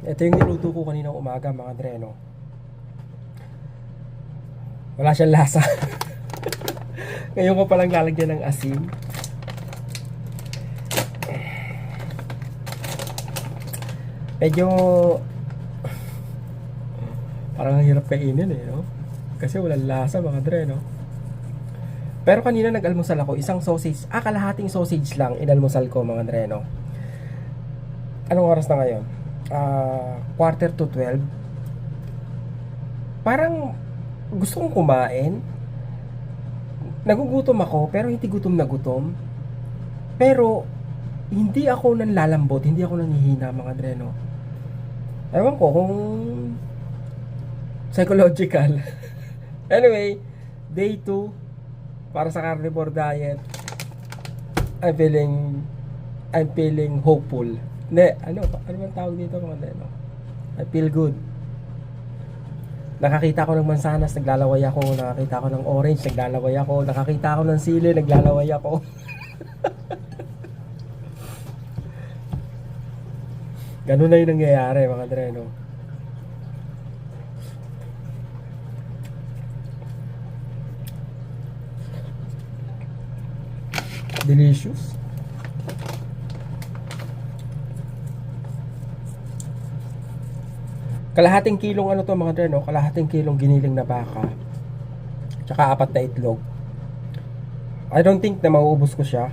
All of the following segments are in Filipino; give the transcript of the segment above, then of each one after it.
Ito yung niluto ko kanina umaga mga dreno. Wala siyang lasa. Ngayon ko palang lalagyan ng asin. Medyo parang ang hirap kainin eh, no? Kasi walang lasa mga dreno. Pero kanina nag-almusal ako, isang sausage, ah kalahating sausage lang inalmusal ko mga dreno. Anong oras na ngayon? Ah, quarter to 12. Parang gusto kong kumain. Nagugutom ako, pero hindi gutom na gutom. Pero, hindi ako nanlalambot, hindi ako nanghihina mga dreno. Ewan ko kung psychological. anyway, day 2 para sa carnivore diet. I'm feeling I'm feeling hopeful. Hindi, ano, ano bang tawag dito mga dreno? I feel good. Nakakita ko ng mansanas, naglalaway ako. Nakakita ko ng orange, naglalaway ako. Nakakita ko ng sili, naglalaway ako. Ganun na yung nangyayari mga dreno. Delicious. Kalahating kilong ano to mga dreno, kalahating kilong giniling na baka. Tsaka apat na itlog. I don't think na mauubos ko siya.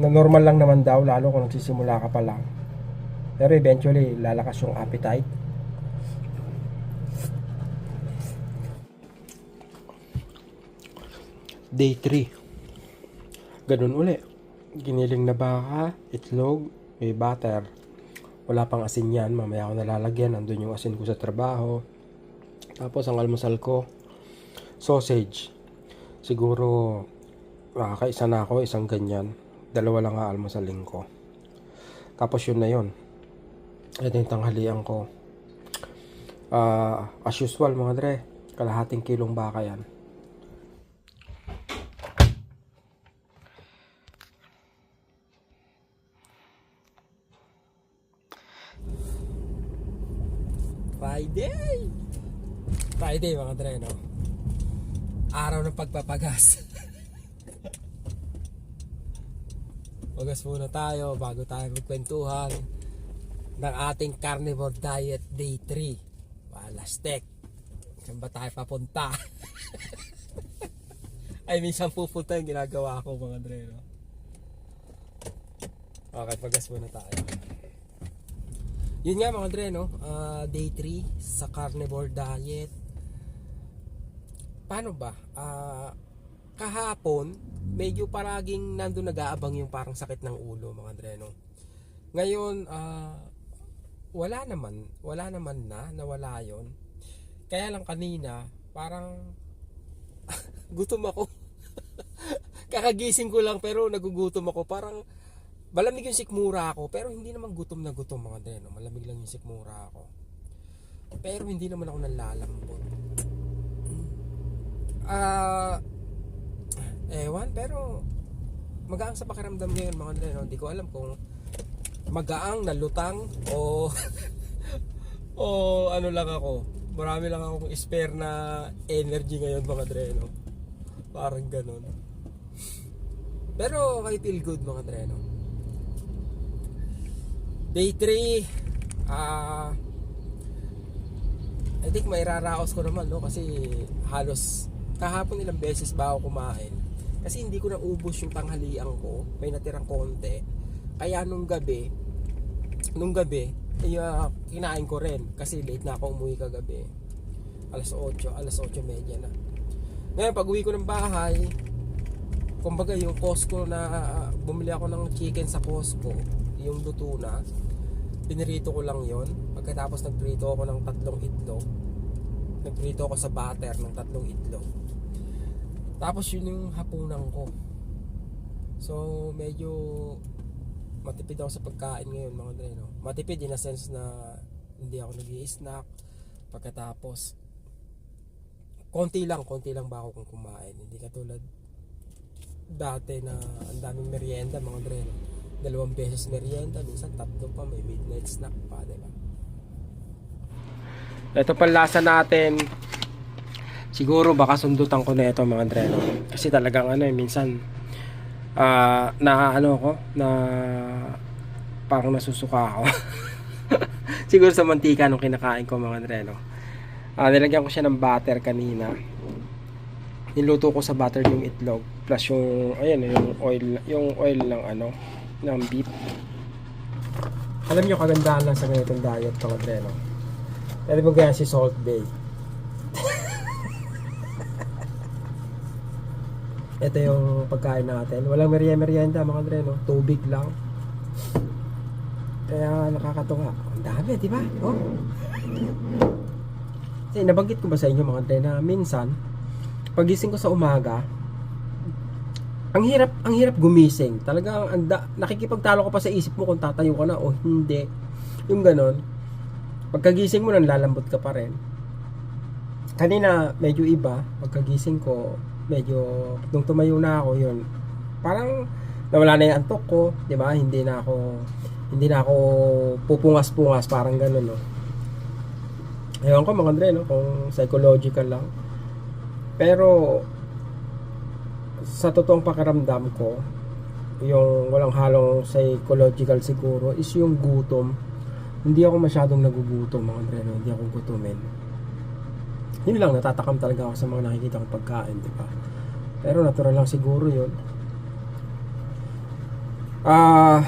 Na normal lang naman daw, lalo kung nagsisimula ka pa lang. Pero eventually, lalakas yung appetite. Day 3. Ganun uli. Giniling na baka, itlog, may butter. Wala pang asin yan. Mamaya ako nalalagyan. Nandun yung asin ko sa trabaho. Tapos ang almusal ko, sausage. Siguro, makakaisa na ako, isang ganyan. Dalawa lang nga almusalin ko. Tapos yun na yun. Ito yung tanghalian ko. Ah, as usual mga dre, kalahating kilong baka yan. Friday! Friday mga dre, no? Araw ng pagpapagas. Pagas muna tayo bago tayo magkwentuhan ng ating carnivore diet day 3. Palastek. Saan ba tayo papunta? Ay, minsan pupunta yung ginagawa ko mga dre, no? Okay, pagas muna tayo. Yun nga mga dre, no? Ah, day 3 sa carnivore diet. Paano ba? Ah, kahapon, medyo paraging nandun nag-aabang yung parang sakit ng ulo mga dre, no? Ngayon, ah, wala naman. Wala naman na, nawala yon. Kaya lang kanina, parang gutom ako. Kakagising ko lang pero nagugutom ako. Parang malamig yung sikmura ako pero hindi naman gutom na gutom mga dre, no? Malamig lang yung sikmura ako. Pero hindi naman ako nalalambot. Ah, ewan pero magaang sa pakiramdam ngayon mga dre, no? Hindi ko alam kung magaang na lutang o o ano lang ako. Marami lang akong spare na energy ngayon mga dre, no? Parang ganun. Pero I feel good mga dre, no? Day 3, ah, I think may raraos ko naman, no? Kasi halos kahapon ilang beses ba ako kumain. Kasi hindi ko na ubos yung tanghalian ko. May natirang konti. Kaya nung gabi, nung gabi, ay, ah, kinain ko rin. Kasi late na ako umuwi kagabi. Alas 8, alas 8 media na. Ngayon, pag uwi ko ng bahay, kumbaga yung Costco na bumili ako ng chicken sa Costco, yung luto na, pinirito ko lang yon Pagkatapos nagprito ako ng tatlong itlog, nagprito ako sa butter ng tatlong itlog. Tapos yun yung hapunan ko. So, medyo matipid ako sa pagkain ngayon mga dre, no? Matipid in a sense na hindi ako nag snack Pagkatapos, konti lang, konti lang ba ako kung kumain. Hindi katulad dati na ang daming merienda mga dre, no? Dalawang beses merienda, minsan tatlo pa, may midnight snack pa, di ba? Ito pa lasa natin. Siguro baka sundutan ko na ito mga dreno. Kasi talagang ano eh, minsan ah na ano ko, na parang nasusuka ako. Siguro sa mantika nung kinakain ko mga dreno. Ah, nilagyan ko siya ng butter kanina. Niluto ko sa butter yung itlog plus yung ayan yung oil yung oil ng ano ng beef. Alam niyo kagandahan lang sa ganitong diet mga dreno. Pwede mo gaya si Salt Bay. Ito yung pagkain natin. Walang merienda mga dre, no? Tubig lang. Kaya nakakatuwa. Ang dami, di ba? Oh. Kasi nabanggit ko ba sa inyo mga dre na minsan, pagising ko sa umaga, ang hirap ang hirap gumising. Talagang ang da- nakikipagtalo ka pa sa isip mo kung tatayo ka na o hindi. Yung ganon. Pagkagising mo nang lalambot ka pa rin. Kanina medyo iba, pagkagising ko medyo nung tumayo na ako yun. Parang nawala na yung antok ko, 'di ba? Hindi na ako hindi na ako pupungas-pungas parang ganun, no. Ewan ko mga Andre, no, kung psychological lang. Pero sa totoong pakiramdam ko, yung walang halong psychological siguro is yung gutom. Hindi ako masyadong nagugutom mga Andre, no? hindi ako gutumin. Yun lang, natatakam talaga ako sa mga nakikita kong pagkain, di ba? Pero natural lang siguro yun. Ah,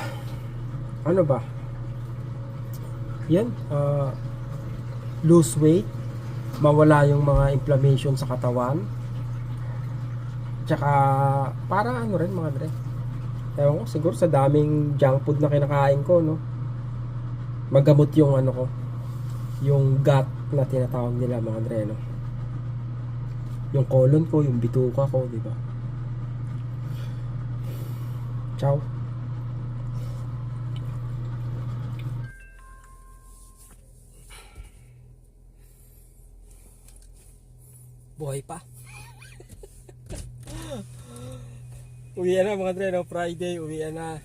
ano ba? Yan, ah, lose weight, mawala yung mga inflammation sa katawan. Tsaka, para ano rin mga dre. Ewan ko, siguro sa daming junk food na kinakain ko, no? Magamot yung ano ko, yung gut na tinatawag nila mga dre, no? Yung colon ko, yung bituka ko, di ba? Ciao. Buhay pa. Uwi na mga dre, no? Friday, uwi na.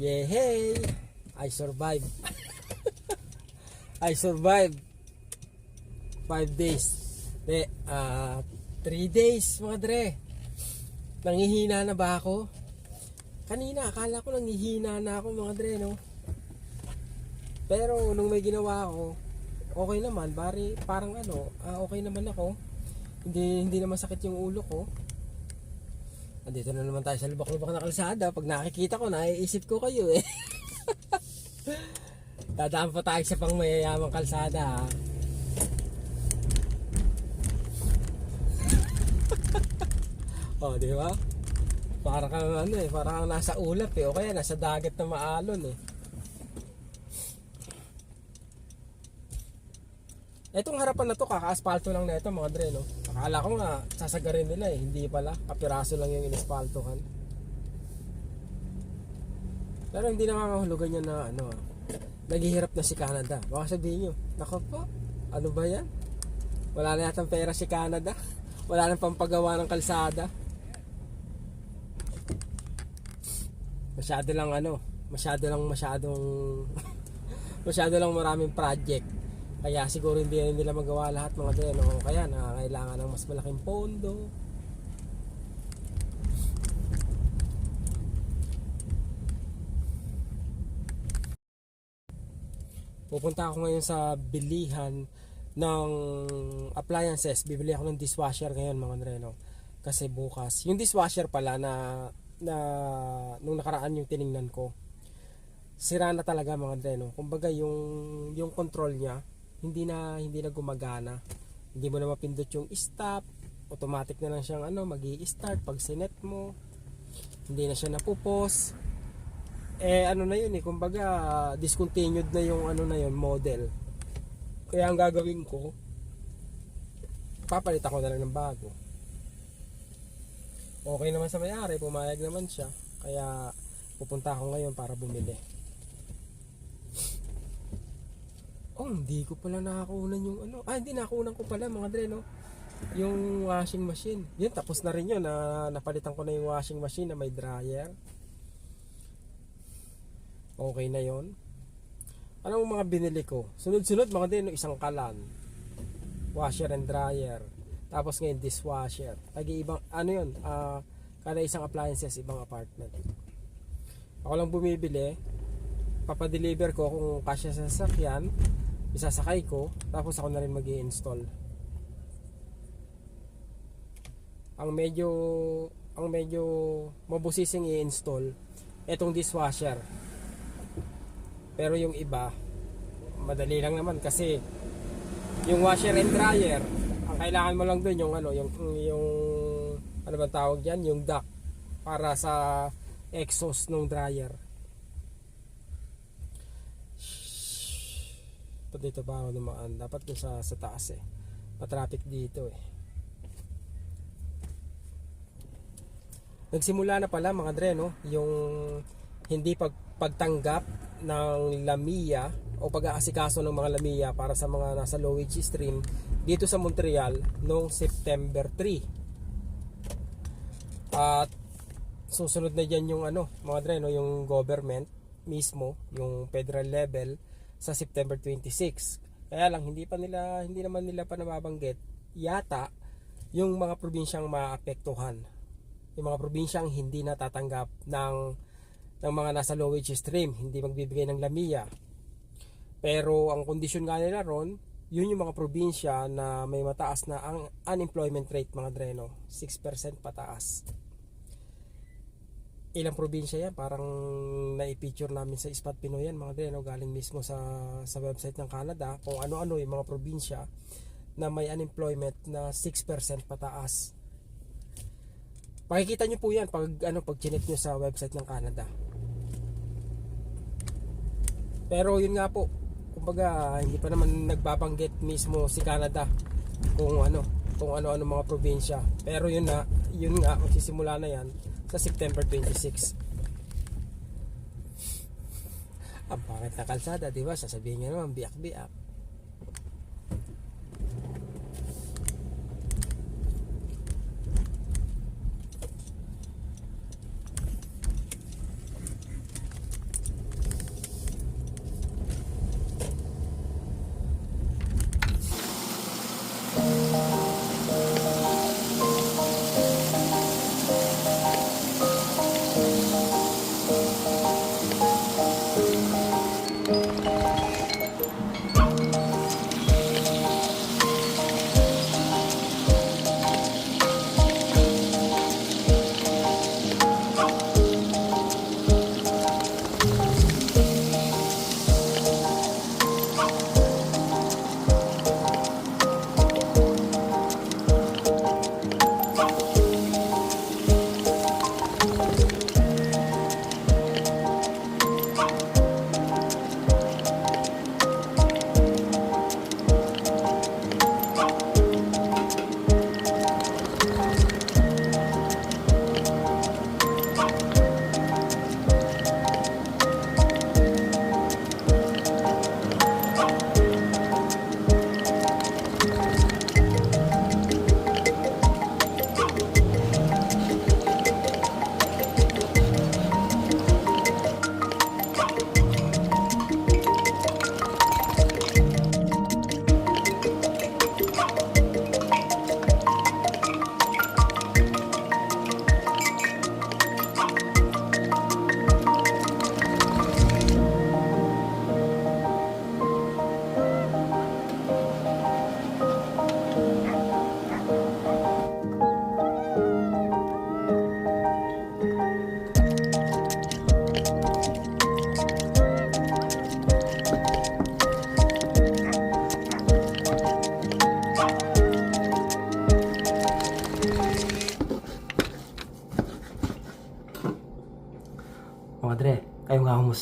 Yehey! I survived. I survived. Five days. De, ah, three days mga dre. Nangihina na ba ako? Kanina, akala ko nangihina na ako mga dre, no? Pero nung may ginawa ako, okay naman, bari parang ano, ah, okay naman ako. Hindi hindi na masakit yung ulo ko. Andito na naman tayo sa lubak-lubak na kalsada. Pag nakikita ko, naiisip ko kayo eh. Dadaan pa tayo sa pang mayayamang kalsada ha. oh, di ba? Para kang ano eh, para kang nasa ulap eh. O kaya nasa dagat na maalon eh. Etong harapan na to, kaka-asfalto lang na ito mga dre, no? Akala ko nga, sasagarin nila eh. Hindi pala, kapiraso lang yung inaspaltohan. Pero hindi nakakahulugan yan na ano, naghihirap na si Canada. Baka sabihin nyo, nako po, ano ba yan? Wala na yatang pera si Canada. Wala nang pampagawa ng kalsada. Masyado lang ano, masyado lang masyadong masyado lang maraming project. Kaya siguro hindi na nila magawa lahat mga dre, no? Kaya nakakailangan ng mas malaking pondo. Pupunta ako ngayon sa bilihan ng appliances. Bibili ako ng dishwasher ngayon mga dre? Kasi bukas. Yung dishwasher pala na na nung nakaraan yung tiningnan ko. Sira na talaga mga dre? Kumbaga yung yung control niya hindi na hindi na gumagana. Hindi mo na mapindot yung stop. Automatic na lang siyang ano, magi-start pag sinet mo. Hindi na siya napupos. Eh ano na yun eh, kumbaga discontinued na yung ano na yun, model. Kaya ang gagawin ko, papalit ako na lang ng bago. Okay naman sa may-ari, pumayag naman siya. Kaya pupunta ako ngayon para bumili. Oh, hindi ko pala nakakunan yung ano. Ah, hindi nakakunan ko pala mga dre, no? Yung washing machine. Yun, tapos na rin yun. Na, napalitan ko na yung washing machine na may dryer. Okay na yon. Anong mga binili ko? Sunod-sunod mga din, no, isang kalan. Washer and dryer. Tapos ngayon dishwasher. Tagi ibang, ano yun, ah, kada isang appliances, ibang apartment. Ako lang bumibili, papadeliver ko kung kasya sa sasakyan, isasakay ko, tapos ako na rin mag install Ang medyo, ang medyo mabusising i-install, etong dishwasher. Pero yung iba, madali lang naman kasi yung washer and dryer, ang kailangan mo lang doon yung ano, yung yung ano ba tawag diyan, yung duct para sa exhaust ng dryer. Dito ba ako dumaan? Dapat dun sa, sa taas eh. Matraffic dito eh. Nagsimula na pala mga dre no, yung hindi pag, pagtanggap ng lamia o pag-aasikaso ng mga lamia para sa mga nasa lowage stream dito sa Montreal noong September 3. At susunod na diyan yung ano, mga dre no, yung government mismo, yung federal level sa September 26. Kaya lang hindi pa nila hindi naman nila pa nababanggit yata yung mga probinsyang maapektuhan. Yung mga probinsyang hindi natatanggap ng ng mga nasa low wage stream, hindi magbibigay ng lamia. Pero ang kondisyon nga nila ron, yun yung mga probinsya na may mataas na ang unemployment rate mga dreno, 6% pataas ilang probinsya yan parang na-picture namin sa Ispat Pinoy yan mga din no? galing mismo sa sa website ng Canada kung ano-ano yung mga probinsya na may unemployment na 6% pataas. Makikita nyo po yan pag ano pag chinek nyo sa website ng Canada. Pero yun nga po kumbaga hindi pa naman nagbabanggit mismo si Canada kung ano kung ano-ano mga probinsya. Pero yun na yun nga magsisimula na yan sa September 26. Ang pangit na kalsada, di ba? Sasabihin niya naman, biyak-biyak.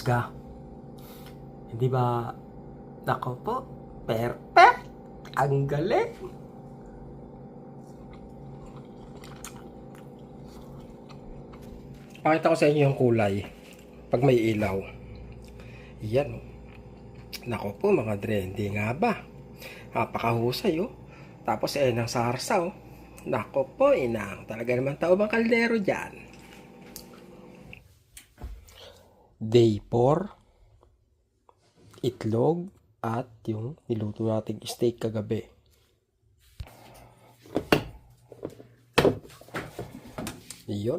Humusga. Hindi ba, nako po, perfect! Ang galing! Pakita ko sa inyo yung kulay pag may ilaw. Yan. Nako po mga dre, hindi nga ba? Napakahusay oh. Tapos eh, ng sarsa oh. Nako po, inang. Talaga naman tao bang kaldero dyan. Day 4 itlog at yung niluto nating steak kagabi. Iyon.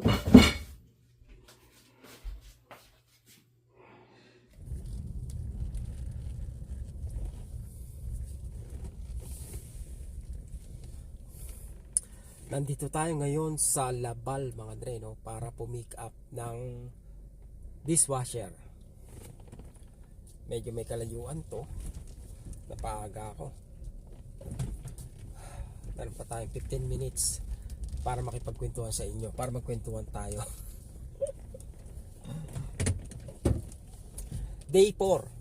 Nandito tayo ngayon sa Labal mga dre no para pumick up ng dishwasher. Medyo may kalayuan to. Napaaga ako. Meron pa tayong 15 minutes para makipagkwentuhan sa inyo, para magkwentuhan tayo. Day 4.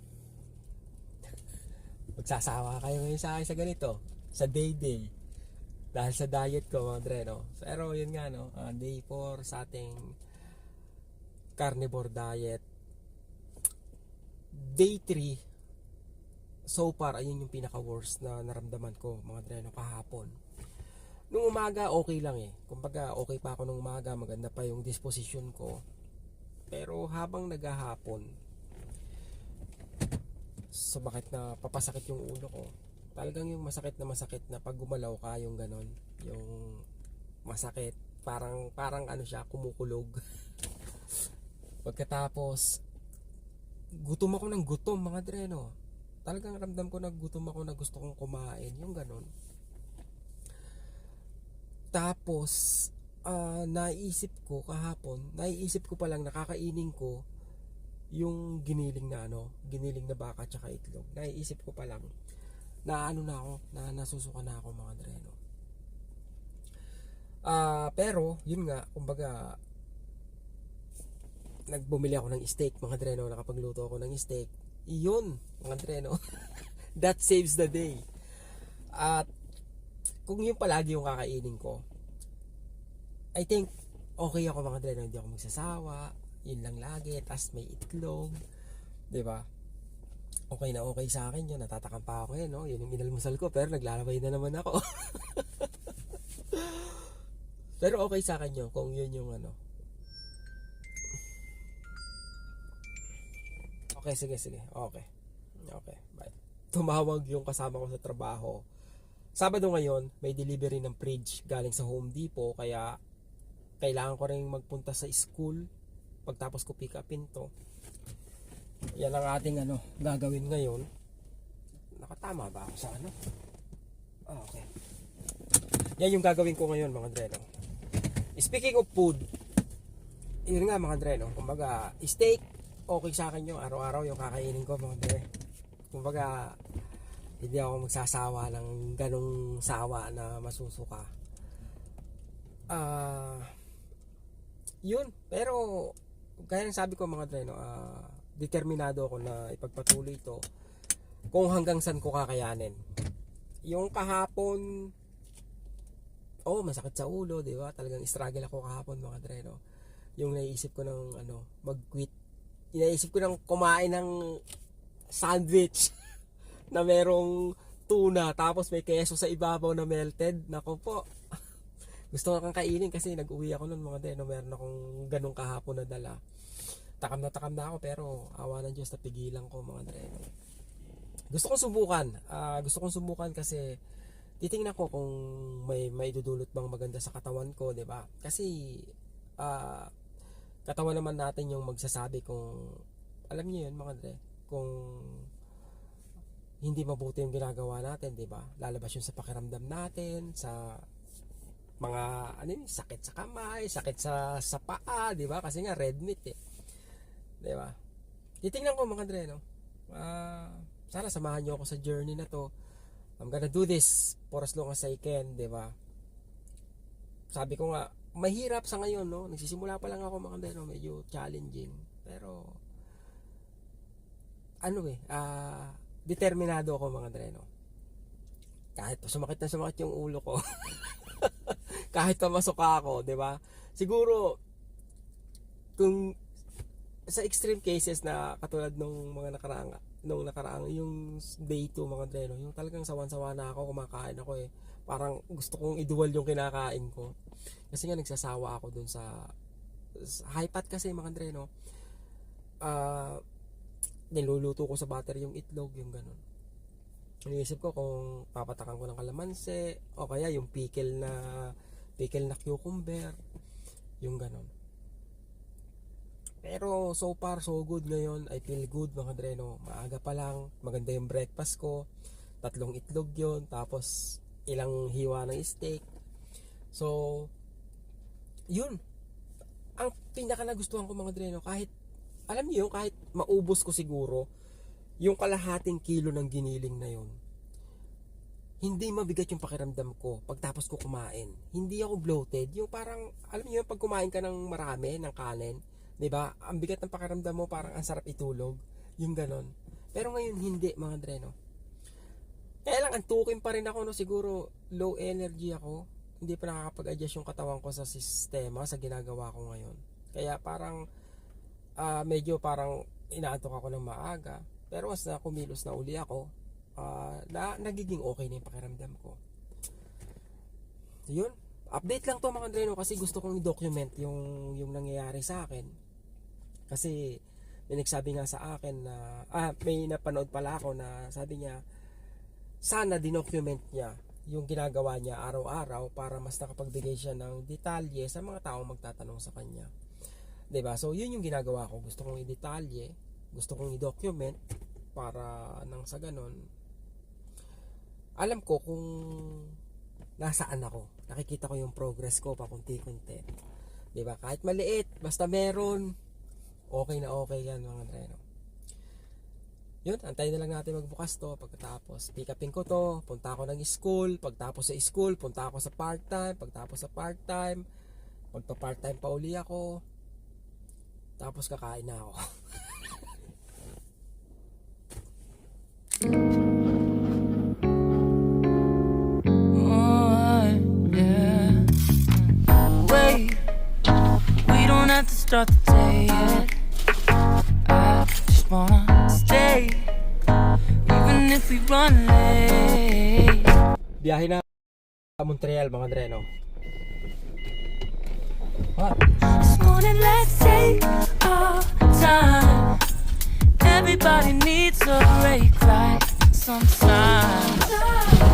Magsasawa kayo ngayon sa akin sa ganito. Sa day day. Dahil sa diet ko mga dre, no? Pero yun nga, no? ah, day 4 sa ating carnivore diet. Day 3, so far, ayun yung pinaka-worst na naramdaman ko mga dre, no? Kahapon. Nung umaga, okay lang eh. Kumbaga, okay pa ako nung umaga. Maganda pa yung disposition ko. Pero habang naghahapon, sumakit na papasakit yung ulo ko. Talagang yung masakit na masakit na pag gumalaw ka, yung ganon. Yung masakit. Parang, parang ano siya, kumukulog. Pagkatapos, gutom ako ng gutom mga dreno. Talagang ramdam ko na gutom ako na gusto kong kumain. Yung ganon. Tapos, ah, naisip ko kahapon, naiisip ko pa lang nakakainin ko yung giniling na ano, giniling na baka tsaka itlog. Naiisip ko pa lang na ano na ako, na nasusuka na ako mga dreno. Ah, pero yun nga, kumbaga nagbumili ako ng steak mga dreno, nakapagluto ako ng steak. Iyon, mga dreno. That saves the day. At kung yun palagi yung kakainin ko, I think okay ako mga dreno, hindi ako magsasawa, yun lang lagi, tas may itlog, 'di ba? Okay na okay sa akin yun, natatakam pa ako yun, no? Yun yung inalmusal ko, pero naglalabay na naman ako. pero okay sa akin yun, kung yun yung ano. Okay, sige, sige. Okay. Okay, bye. Tumawag yung kasama ko sa trabaho. Sabado ngayon, may delivery ng fridge galing sa Home Depot, kaya kailangan ko rin magpunta sa school pagtapos ko pick upin to yan ang ating ano gagawin ngayon nakatama ba ako sa ano ah, okay yan yung gagawin ko ngayon mga dreno speaking of food yun nga mga dreno kumbaga steak okay sa akin yung araw-araw yung kakainin ko mga dre kumbaga hindi ako magsasawa ng ganong sawa na masusuka. Ah yun. Pero gaya ng sabi ko mga dreno ah determinado ako na ipagpatuloy ito kung hanggang saan ko kakayanin. Yung kahapon oh masakit sa ulo di ba? Talagang struggle ako kahapon mga dreno yung naisip ko ng ano mag quit inaisip ko ng kumain ng sandwich na merong tuna tapos may keso sa ibabaw na melted. Nako po. Gusto ko kang kainin kasi nag-uwi ako nun mga deno meron akong ganong kahapon na dala. Takam na takam na ako pero awa ng Diyos napigilan ko mga deno gusto kong subukan. Ah, gusto kong subukan kasi titingnan ko kung may may dudulot bang maganda sa katawan ko 'di ba? Kasi ah katawan naman natin yung magsasabi kung alam niyo yun mga dre kung hindi mabuti yung ginagawa natin, 'di ba? Lalabas yun sa pakiramdam natin, sa mga ano yun, sakit sa kamay, sakit sa sa paa, 'di ba? Kasi nga red meat eh. 'Di ba? Titingnan ko mga dre, no. Ah, sana samahan niyo ako sa journey na to. I'm gonna do this for as long as I can, 'di ba? Sabi ko nga, mahirap sa ngayon, no. Nagsisimula pa lang ako no? medyo challenging. Pero ano eh, ah determinado ako mga dreno. Kahit pa sumakit na sumakit yung ulo ko. kahit pa masuka ako, 'di ba? Siguro kung sa extreme cases na katulad nung mga nakaraang nung nakaraang yung day 2 mga dreno, yung talagang sawan-sawa na ako kumakain ako eh. Parang gusto kong iduwal yung kinakain ko. Kasi nga nagsasawa ako dun sa, sa high fat kasi mga dreno. Ah niluluto ko sa butter yung itlog, yung ganun. Iniisip ko kung papatakan ko ng kalamansi o kaya yung pickle na pickle na cucumber, yung ganun. Pero so far so good ngayon. I feel good mga dreno. Maaga pa lang, maganda yung breakfast ko. Tatlong itlog yon tapos ilang hiwa ng steak. So, yun. Ang pinaka nagustuhan ko mga dreno, kahit, alam niyo, kahit maubos ko siguro, yung kalahating kilo ng giniling na yun, hindi mabigat yung pakiramdam ko pagtapos ko kumain. Hindi ako bloated. Yung parang, alam niyo, pag kumain ka ng marami, ng kanin, 'di ba? Ang bigat ng pakiramdam mo, parang ang sarap itulog. Yung ganon. Pero ngayon hindi, mga dreno. Kaya lang, antukin pa rin ako, no? Siguro, low energy ako. Hindi pa nakakapag-adjust yung katawan ko sa sistema, sa ginagawa ko ngayon. Kaya parang, ah, medyo parang inaantok ako ng maaga. Pero mas na kumilos na uli ako, ah, na, nagiging okay na yung pakiramdam ko. Yun. Update lang to mga Dreno kasi gusto kong i-document yung, yung nangyayari sa akin. Kasi may nagsabi nga sa akin na, ah, may napanood pala ako na sabi niya, sana dinocument niya yung ginagawa niya araw-araw para mas nakapagbigay siya ng detalye sa mga taong magtatanong sa kanya. 'Di ba? So, yun yung ginagawa ko. Gusto kong i-detalye, gusto kong i-document para nang sa ganon alam ko kung nasaan ako. Nakikita ko yung progress ko pakunti-kunti. 'Di ba? Kahit maliit, basta meron, okay na okay yan mga dreno. Yun, antayin na lang natin magbukas to pagkatapos. Pick upin ko to, punta ako ng school, pagtapos sa school, punta ako sa part-time, pagtapos sa part-time, magpa part-time pa uli ako. Tapos kakain na ako. Oh, start the day yet. I just wanna if we run late. Biyahe na Montreal mga dreno. What? This morning, let's take our time. Everybody needs a break, right? Sometimes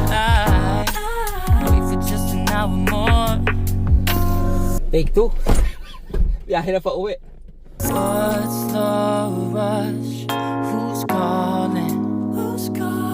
I wait for just an hour more. Take two. Biyahe na pa uwi. What's the rush? sky.